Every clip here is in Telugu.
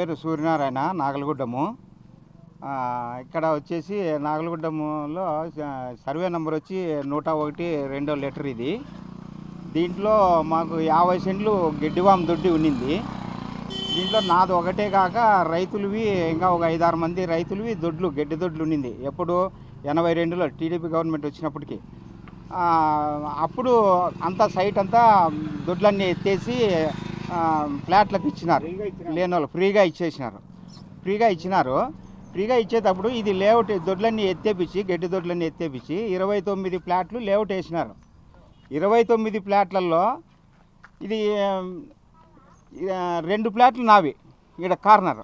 పేరు సూర్యనారాయణ నాగలగుడ్డము. ఇక్కడ వచ్చేసి నాగలగుడ్డములో సర్వే నెంబర్ వచ్చి నూట ఒకటి రెండో లెటర్ ఇది. దీంట్లో మాకు యాభై సెంట్లు గడ్డివాం దొడ్డి ఉన్నింది. దీంట్లో నాది ఒకటే కాక రైతులవి ఇంకా ఒక ఐదారు మంది రైతులవి దొడ్లు గడ్డి దొడ్లు ఉన్నింది. ఎప్పుడు ఎనభై రెండులో టీడీపీ గవర్నమెంట్ వచ్చినప్పటికి. అప్పుడు అంతా సైట్ అంతా దొడ్లన్నీ ఎత్తేసి ఫ్లాట్లకు ఇచ్చినారు. లేని వాళ్ళు ఫ్రీగా ఇచ్చేసినారు. ఫ్రీగా ఇచ్చినారు. ఫ్రీగా ఇచ్చేటప్పుడు ఇది లేఅవుట్ దొడ్లన్నీ ఎత్తేపించి గడ్డి దొడ్లన్నీ ఎత్తేపించి ఇరవై తొమ్మిది ప్లాట్లు లేఅవుట్ వేసినారు. ఇరవై తొమ్మిది ఫ్లాట్లలో ఇది రెండు ప్లాట్లు నావి ఇక్కడ కార్నర్.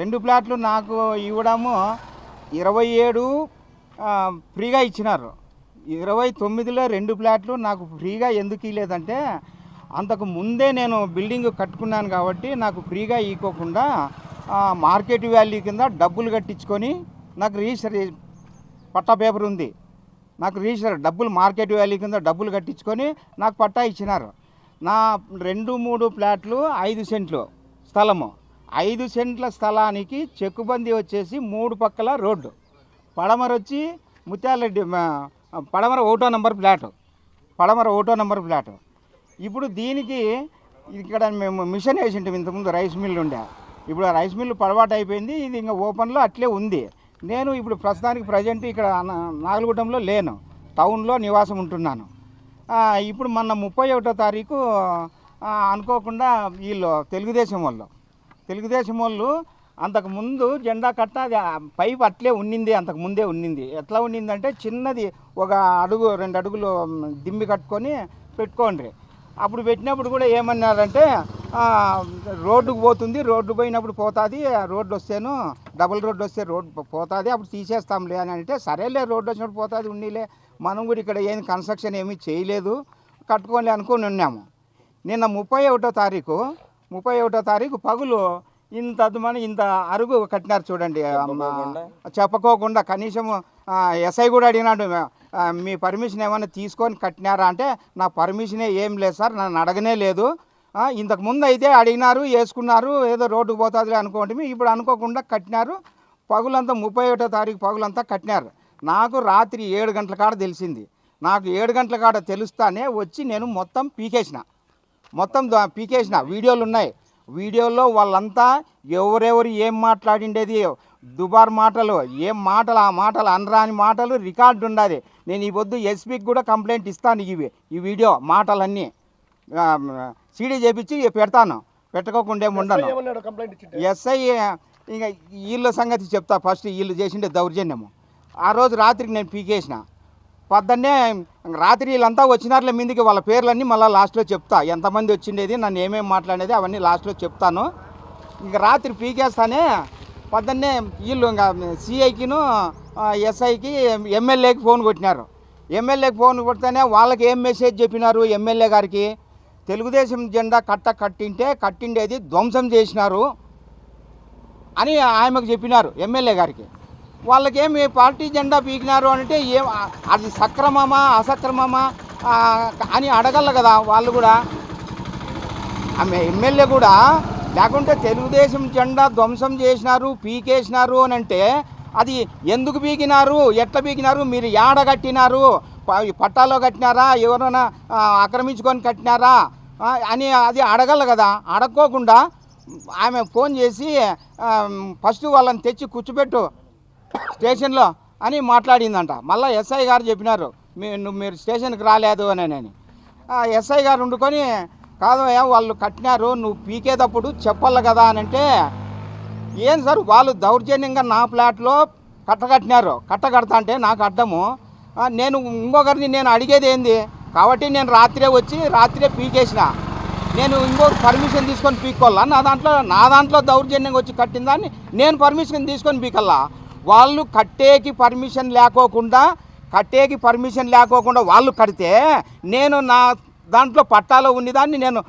రెండు ప్లాట్లు నాకు ఇవ్వడము ఇరవై ఏడు ఫ్రీగా ఇచ్చినారు. ఇరవై తొమ్మిదిలో రెండు ప్లాట్లు నాకు ఫ్రీగా ఎందుకు ఇవ్వలేదంటే అంతకు ముందే నేను బిల్డింగ్ కట్టుకున్నాను కాబట్టి నాకు ఫ్రీగా ఇవ్వకుండా మార్కెట్ వాల్యూ కింద డబ్బులు కట్టించుకొని నాకు రిజిస్టర్ పట్టా పేపర్ ఉంది. నాకు రిజిస్టర్ డబ్బులు మార్కెట్ వాల్యూ కింద డబ్బులు కట్టించుకొని నాకు పట్టా ఇచ్చినారు. నా రెండు మూడు ప్లాట్లు ఐదు సెంట్లు స్థలము. ఐదు సెంట్ల స్థలానికి చెక్కుబంది వచ్చేసి మూడు పక్కల రోడ్డు. పడమర వచ్చి ముత్యాలరెడ్డి పడమర ఒకటో నంబర్ ఫ్లాట్ పడమర ఒకటో నంబర్ ఫ్లాట్ ఇప్పుడు దీనికి ఇక్కడ మేము మిషన్ వేసింటాం ఇంతకుముందు రైస్ మిల్ ఉండే. ఇప్పుడు ఆ రైస్ మిల్లు పడవాటు అయిపోయింది. ఇది ఇంకా ఓపెన్లో అట్లే ఉంది. నేను ఇప్పుడు ప్రస్తుతానికి ప్రజెంట్ ఇక్కడ నా- నాగలగుట్టంలో లేను. టౌన్లో నివాసం ఉంటున్నాను. ఇప్పుడు మొన్న ముప్పై ఒకటో తారీఖు అనుకోకుండా వీళ్ళు తెలుగుదేశం వాళ్ళు తెలుగుదేశం వాళ్ళు అంతకు ముందు జెండా కట్ట అది పైప్ అట్లే ఉన్నింది అంతకు ముందే ఉన్నింది. ఎట్లా ఉన్నిందంటే చిన్నది ఒక అడుగు రెండు అడుగులు దిమ్మి కట్టుకొని పెట్టుకోండి అప్పుడు పెట్టినప్పుడు కూడా ఏమన్నారంటే రోడ్డుకు పోతుంది రోడ్డు పోయినప్పుడు పోతుంది రోడ్డు వస్తేను డబుల్ రోడ్డు వస్తే రోడ్డు పోతుంది అప్పుడు తీసేస్తాంలే అని అంటే సరేలే రోడ్డు వచ్చినప్పుడు పోతుంది ఉండిలే. మనం కూడా ఇక్కడ ఏం కన్స్ట్రక్షన్ ఏమీ చేయలేదు కట్టుకోలే అనుకుని ఉన్నాము. నిన్న ముప్పై ఒకటో తారీఖు ముప్పై ఒకటో తారీఖు పగులు ఇంత అదుమని ఇంత అరుగు కట్టినారు చూడండి చెప్పకోకుండా. కనీసం ఎస్ఐ కూడా అడిగినాడు మీ పర్మిషన్ ఏమైనా తీసుకొని కట్టినారా? అంటే నా పర్మిషనే ఏం లేదు సార్ నన్ను అడగనే లేదు. ఆ, ఇంతకు ముందు అయితే అడిగినారు వేసుకున్నారు ఏదో రోడ్డుకు పోతుంది అనుకోండి ఇప్పుడు అనుకోకుండా కట్టినారు. పగులంతా ముప్పై ఒకటో తారీఖు పగులంతా కట్టినారు. నాకు రాత్రి ఏడు గంటల కాడ తెలిసింది. నాకు ఏడు గంటల కాడ తెలుస్తానే వచ్చి నేను మొత్తం పీకేసిన. మొత్తం పీకేసిన. వీడియోలు ఉన్నాయి. వీడియోలో వాళ్ళంతా ఎవరెవరు ఏం మాట్లాడిండేది దుబార్ మాటలు ఏం మాటలు ఆ మాటలు అనరాని మాటలు రికార్డు ఉండాలి. నేను ఈ పొద్దు ఎస్పీకి కూడా కంప్లైంట్ ఇస్తాను ఇవి ఈ వీడియో మాటలన్నీ. సీడీ చేపించి పెడతాను. పెట్టుకోకుండా ఉండను. ఎస్ఐ ఇంకా వీళ్ళ సంగతి చెప్తా. ఫస్ట్ వీళ్ళు చేసిండే దౌర్జన్యము. ఆ రోజు రాత్రికి నేను పీకేసిన. పొద్దున్నే రాత్రి వీళ్ళంతా వచ్చినారులే మీదికి వాళ్ళ పేర్లన్నీ మళ్ళీ లాస్ట్లో చెప్తా. ఎంతమంది వచ్చిండేది నన్ను ఏమేమి మాట్లాడేది అవన్నీ లాస్ట్లో చెప్తాను. ఇంక రాత్రి పీకేస్తానే పొద్దున్నే వీళ్ళు ఇంకా సిఐకిను ఎస్ఐకి ఎమ్మెల్యేకి ఫోన్ కొట్టినారు. ఎమ్మెల్యేకి ఫోన్ కొడితేనే వాళ్ళకి ఏం మెసేజ్ చెప్పినారు ఎమ్మెల్యే గారికి? తెలుగుదేశం జెండా కట్ట కట్టింటే కట్టిండేది ధ్వంసం చేసినారు అని ఆమెకు చెప్పినారు ఎమ్మెల్యే గారికి. వాళ్ళకేమి పార్టీ జెండా పీకినారు అంటే ఏం అది సక్రమమా అసక్రమమా అని అడగల కదా వాళ్ళు కూడా. ఆమె ఎమ్మెల్యే కూడా లేకుంటే తెలుగుదేశం జెండా ధ్వంసం చేసినారు పీకేసినారు అని అంటే అది ఎందుకు పీకినారు ఎట్లా పీకినారు మీరు యాడ కట్టినారు పట్టాలో కట్టినారా ఎవరైనా ఆక్రమించుకొని కట్టినారా అని అది అడగల కదా. అడక్కోకుండా ఆమె ఫోన్ చేసి ఫస్ట్ వాళ్ళని తెచ్చి కూర్చోబెట్టు. స్టేషన్లో అని మాట్లాడిందంట. మళ్ళీ ఎస్ఐ గారు చెప్పినారు మీరు నువ్వు మీరు స్టేషన్కి రాలేదు అని నేను ఎస్ఐ గారు వండుకొని కాదు వాళ్ళు కట్టినారు నువ్వు పీకేటప్పుడు చెప్పాలి కదా అని అంటే ఏం సార్ వాళ్ళు దౌర్జన్యంగా నా ఫ్లాట్లో కట్ట కట్టినారు కట్ట కడతా అంటే నాకు అడ్డము నేను ఇంకొకరిని నేను అడిగేది ఏంది? కాబట్టి నేను రాత్రే వచ్చి రాత్రే పీకేసిన. నేను ఇంకొక పర్మిషన్ తీసుకొని పీక్కోవాలా? నా దాంట్లో నా దాంట్లో దౌర్జన్యంగా వచ్చి కట్టిందని నేను పర్మిషన్ తీసుకొని పీకల్లా? వాళ్ళు కట్టేకి పర్మిషన్ లేకోకుండా కట్టేకి పర్మిషన్ లేకోకుండా వాళ్ళు కడితే నేను నా దాంట్లో పట్టాలో ఉన్నదాన్ని నేను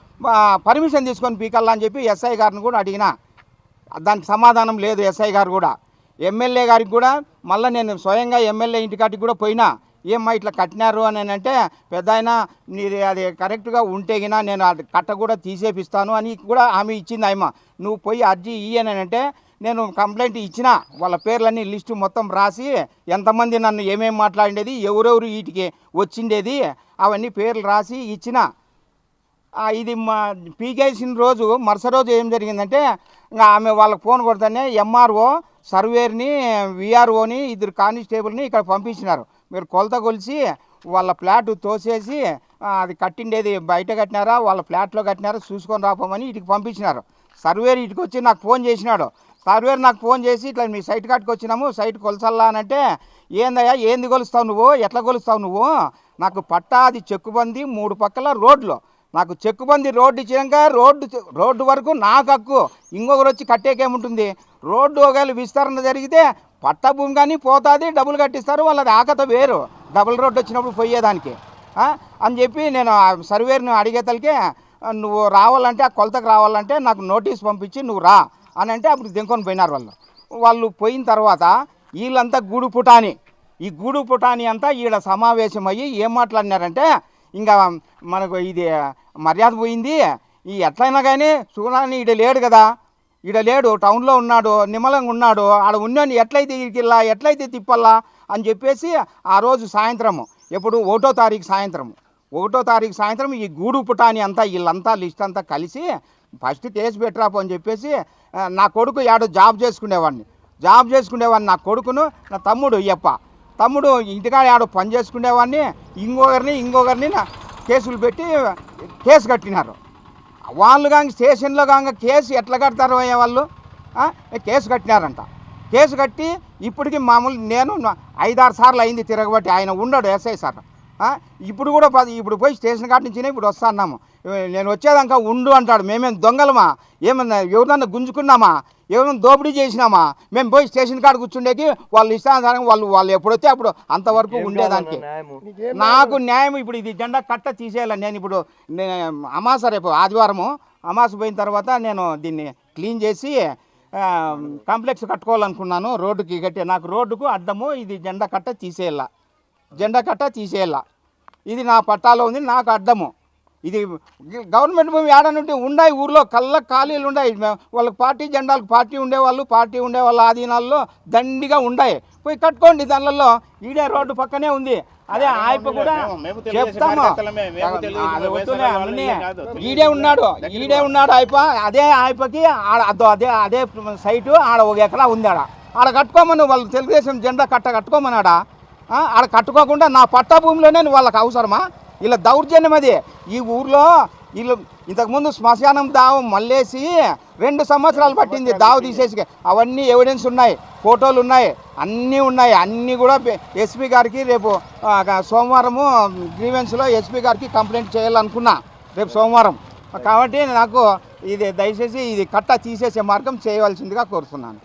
పర్మిషన్ తీసుకొని పీకల్లా అని చెప్పి ఎస్ఐ గారిని కూడా అడిగిన. దానికి సమాధానం లేదు ఎస్ఐ గారు కూడా. ఎమ్మెల్యే గారికి కూడా మళ్ళీ నేను స్వయంగా ఎమ్మెల్యే ఇంటికాటికి కూడా పోయినా. ఏమ్మా ఇట్లా కట్టినారు అని అంటే పెద్ద ఆయన నీది అది కరెక్ట్గా ఉంటే నేను అది కట్ట కూడా తీసేపిస్తాను అని కూడా ఆమె ఇచ్చింది ఆయమ్మ. నువ్వు పోయి అర్జీ ఇయ్యనంటే నేను కంప్లైంట్ ఇచ్చిన వాళ్ళ పేర్లన్నీ లిస్టు మొత్తం రాసి ఎంతమంది నన్ను ఏమేమి మాట్లాడేది ఎవరెవరు వీటికి వచ్చిండేది అవన్నీ పేర్లు రాసి ఇచ్చిన. ఇది మా పీకేసిన రోజు మరుస రోజు ఏం జరిగిందంటే ఇంకా ఆమె వాళ్ళకి ఫోన్ కొడతానే ఎంఆర్ఓ సర్వేర్ని విఆర్ఓని ఇద్దరు కానిస్టేబుల్ని ఇక్కడ పంపించినారు. మీరు కొలత కొలిసి వాళ్ళ ఫ్లాట్ తోసేసి అది కట్టిండేది బయట కట్టినారా వాళ్ళ ఫ్లాట్లో కట్టినారా చూసుకొని రాపోమని ఇటుకి పంపించినారు. సర్వేర్ ఇటుకు వచ్చి నాకు ఫోన్ చేసినాడు. సర్వేర్ నాకు ఫోన్ చేసి ఇట్లా మీ సైట్ కాడికి వచ్చినాము సైట్ కొలసల్లా అని అంటే ఏందయ్యా ఏంది కొలుస్తావు నువ్వు? ఎట్లా కొలుస్తావు నువ్వు? నాకు పట్టాది చెక్కుబంది మూడు పక్కల రోడ్లు. నాకు చెక్కుబంది రోడ్డు ఇచ్చినాక రోడ్డు రోడ్డు వరకు నాకు హక్కు. ఇంకొకరు వచ్చి కట్టేకేముంటుంది? రోడ్డు ఒకవేళ విస్తరణ జరిగితే పట్ట భూమి కానీ పోతుంది డబ్బులు కట్టిస్తారు వాళ్ళది ఆకత వేరు. డబుల్ రోడ్డు వచ్చినప్పుడు పోయేదానికి. అని చెప్పి నేను ఆ సర్వేర్ని అడిగేతలకే నువ్వు రావాలంటే ఆ కొలతకు రావాలంటే నాకు నోటీస్ పంపించి నువ్వు రా అని అంటే అప్పుడు దింకొని పోయినారు వాళ్ళు. వాళ్ళు పోయిన తర్వాత వీళ్ళంతా గూడు పుటాని. ఈ గూడు పుటాని అంతా ఈడ సమావేశమయ్యి ఏం మాట్లాడినారంటే ఇంకా మనకు ఇది మర్యాద పోయింది. ఈ ఎట్లయినా కానీ చూడాలని ఈడ లేడు కదా. ఈడ లేడు టౌన్లో ఉన్నాడు నిమ్మలంగా ఉన్నాడు. ఆడ ఉన్నాను ఎట్లయితే ఇరికిల్లా ఎట్లయితే తిప్పల్లా అని చెప్పేసి ఆ రోజు సాయంత్రము. ఎప్పుడు ఒకటో తారీఖు సాయంత్రము. ఒకటో తారీఖు సాయంత్రం ఈ గూడు పుటాని అంతా వీళ్ళంతా లిస్ట్ అంతా కలిసి ఫస్ట్ కేసు పెట్టరాపు అని చెప్పేసి నా కొడుకు యాడో జాబ్ చేసుకునేవాడిని. జాబ్ చేసుకునేవాడిని నా కొడుకును నా తమ్ముడు అయ్యప్ప. తమ్ముడు ఇంటికాడ యాడో పని చేసుకునేవాడిని ఇంకొకరిని ఇంకొకరిని కేసులు పెట్టి కేసు కట్టినారు. వాళ్ళు కాక స్టేషన్లో కాక కేసు ఎట్లా కడతారు అయ్యే వాళ్ళు? కేసు కట్టినారంట. కేసు కట్టి ఇప్పటికి మామూలు నేను నా- ఐదారు సార్లు అయింది తిరగబట్టి ఆయన ఉండడు ఎస్ఐ సార్. ఇప్పుడు కూడా పది ఇప్పుడు పోయి స్టేషన్ కాడ నుంచి ఇప్పుడు వస్తా అన్నాము. నేను వచ్చేదాకా ఉండు అంటాడు. మేమేం దొంగలమా? ఏమన్నా ఎవరినన్నా గుంజుకున్నామా? ఎవరైనా దోపిడీ చేసినామా? మేము పోయి స్టేషన్ కాడ కూర్చుండేకి వాళ్ళు ఇష్టానుసారం వాళ్ళు వాళ్ళు ఎప్పుడొస్తే అప్పుడు అంతవరకు ఉండేదానికి. నాకు న్యాయం ఇప్పుడు ఇది జెండా కట్ట తీసేయాలి. నేను ఇప్పుడు నే- అమాస రేపు ఆదివారము. అమాస పోయిన తర్వాత నేను దీన్ని క్లీన్ చేసి కాంప్లెక్స్ కట్టుకోవాలనుకున్నాను. రోడ్డుకి కట్టి నాకు రోడ్డుకు అడ్డము ఇది జెండా కట్ట తీసేయాల. జెండా కట్ట తీసేయాల. ఇది నా పట్టాలో ఉంది నాకు అడ్డము ఇది గవర్నమెంట్ భూమి ఏడనుంటే ఉన్నాయి ఊర్లో కళ్ళ ఖాళీలు ఉన్నాయి వాళ్ళకి పార్టీ జెండాలకు పార్టీ ఉండేవాళ్ళు పార్టీ ఉండే వాళ్ళ ఆధీనాల్లో దండిగా ఉన్నాయి పోయి కట్టుకోండి దానిలో ఈడే రోడ్డు పక్కనే ఉంది. అదే ఆయప్ప కూడా చెప్తాము. అన్నీ. ఈడే ఉన్నాడు ఈడే ఉన్నాడు ఆయప్ప. అదే ఆయప్పకి ఆడ అదో అదే సైటు ఆడ ఒక ఎకరా ఉంది ఆడ. ఆడ కట్టుకోమని వాళ్ళు తెలుగుదేశం జెండా కట్ట కట్టుకోమన్నాడా ఆడ కట్టుకోకుండా నా పట్టా భూమిలోనే వాళ్ళకి అవసరమా? ఇలా దౌర్జన్యం అది. ఈ ఊర్లో వీళ్ళు ఇంతకుముందు శ్మశానం దావు మళ్ళేసి రెండు సంవత్సరాలు పట్టింది దావు తీసేసి అవన్నీ ఎవిడెన్స్ ఉన్నాయి ఫోటోలు ఉన్నాయి అన్నీ ఉన్నాయి. అన్నీ కూడా ఎస్పీ గారికి రేపు సోమవారము గ్రీవెన్స్లో ఎస్పీ గారికి కంప్లైంట్ చేయాలనుకున్నా. రేపు సోమవారం. కాబట్టి నాకు ఇది దయచేసి ఇది కట్ట తీసేసే మార్గం చేయవలసిందిగా కోరుతున్నాను.